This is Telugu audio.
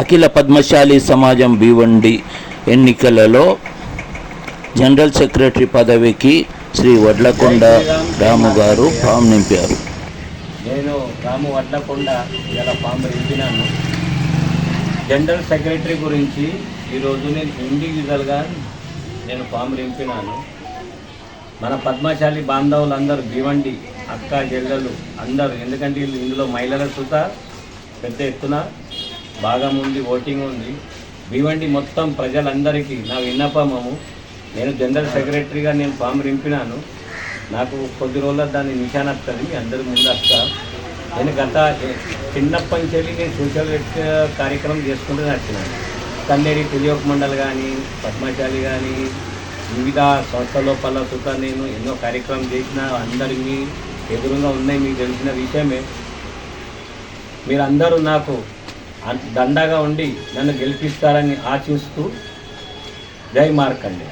అఖిల పద్మశాలి సమాజం భీవండి ఎన్నికలలో జనరల్ సెక్రటరీ పదవికి శ్రీ వడ్లకొండ రాము గారు ఫామ్ నింపారు. నేను రాము వడ్లకొండ ఇలా ఫామ్ నింపినాను. జనరల్ సెక్రటరీ గురించి ఈరోజు నేను ఇండివిజువల్గా నేను ఫామ్ నింపినాను. మన పద్మశాలి బాంధవులందరూ భివండి అక్క జల్లలు అందరూ. ఎందుకంటే వీళ్ళు ఇందులో మహిళల సుత పెద్ద ఎత్తున బాగా ఉంది ఓటింగ్ ఉంది. భివండి మొత్తం ప్రజలందరికీ నా విన్నపమము. నేను జనరల్ సెక్రటరీగా నేను ఫామ్ నింపినాను నాకు కొద్ది రోజుల దాన్ని నిశానత్తది మీ అందరి ముందు వస్తా నేను గత చిన్నప్పటి నుంచి వెళ్ళి నేను సోషల్ కార్యక్రమం చేసుకుంటూ నచ్చినాను కన్నేరి తెలియోక మండలి కానీ పద్మశాలి కానీ వివిధ సంస్థల లోపల నేను ఎన్నో కార్యక్రమం చేసిన అందరినీ ఎదురుగా ఉన్నాయి మీకు తెలిసిన విషయమే. మీరందరూ నాకు దండగా ఉండి నన్ను గెలిపిస్తారని ఆశిస్తూ జై మార్కండి.